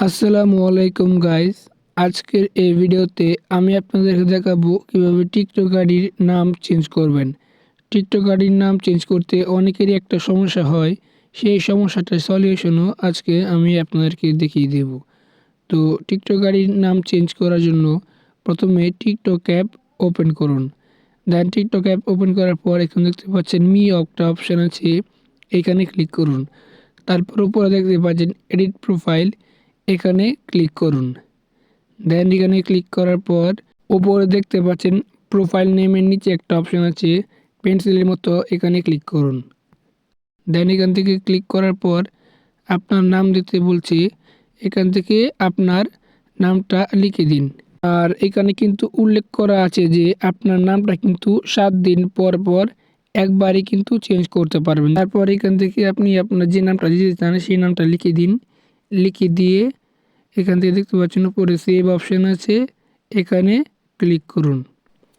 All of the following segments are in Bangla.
আসসালামু আলাইকুম গাইস আজকের এই ভিডিওতে আমি আপনাদেরকে দেখাবো কীভাবে টিকটক আইডির নাম চেঞ্জ করবেন। টিকটক আইডির নাম চেঞ্জ করতে অনেকেরই একটা সমস্যা হয়। সেই সমস্যাটার সলিউশনও আজকে আমি আপনাদেরকে দেখিয়ে দেব। তো টিকটক আইডির নাম চেঞ্জ করার জন্য প্রথমে টিকটক অ্যাপ ওপেন করুন। দেন টিকটক অ্যাপ ওপেন করার পর এখন দেখতে পাচ্ছেন মি একটা অপশান আছে। এখানে ক্লিক করুন। তারপর উপরে দেখতে পাচ্ছেন এডিট প্রোফাইল এখানে ক্লিক করুন। দেন এখানে ক্লিক করার পর উপরে দেখতে পাচ্ছেন প্রোফাইল নেমের নিচে একটা অপশন আছে পেন্সিলের মতো, এখানে ক্লিক করুন। দেন এখান থেকে ক্লিক করার পর আপনার নাম দিতে বলছে, এখান থেকে আপনার নামটা লিখে দিন। আর এখানে কিন্তু উল্লেখ করা আছে যে আপনার নামটা কিন্তু সাত দিন পর পর একবারই কিন্তু চেঞ্জ করতে পারবেন। তারপর এখান থেকে আপনি আপনার যে নামটা দিতে চান, সেই নামটা লিখে দিন। লিখে দিয়ে এখান থেকে দেখতে পাচ্ছেন উপরে সেভ অপশন আছে এখানে ক্লিক করুন।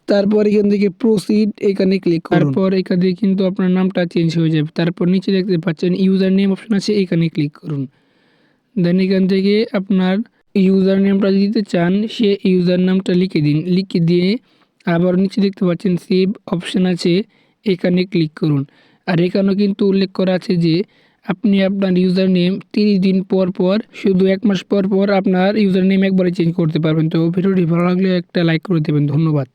তারপর এখান থেকে প্রসিড এখানে ক্লিক করুন। তারপর এখান থেকে কিন্তু আপনার নামটা চেঞ্জ হয়ে যাবে। তারপর নিচে দেখতে পাচ্ছেন ইউজার নেম অপশন আছে এখানে ক্লিক করুন। দেন এখান থেকে আপনার ইউজার নেমটা দিতে চান সে ইউজার নামটা লিখে দিন। লিখে দিয়ে আবার নিচে দেখতে পাচ্ছেন সেভ অপশন আছে এখানে ক্লিক করুন। আর এখানেও কিন্তু উল্লেখ করা আছে যে আপনি আপনার ইউজার নেম তিরিশ দিন পর পর, শুধু এক মাস পর পর আপনার ইউজার নেম একবারে চেঞ্জ করতে পারবেন। তো ভিডিওটি ভালো লাগলে একটা লাইক করে দেবেন। ধন্যবাদ।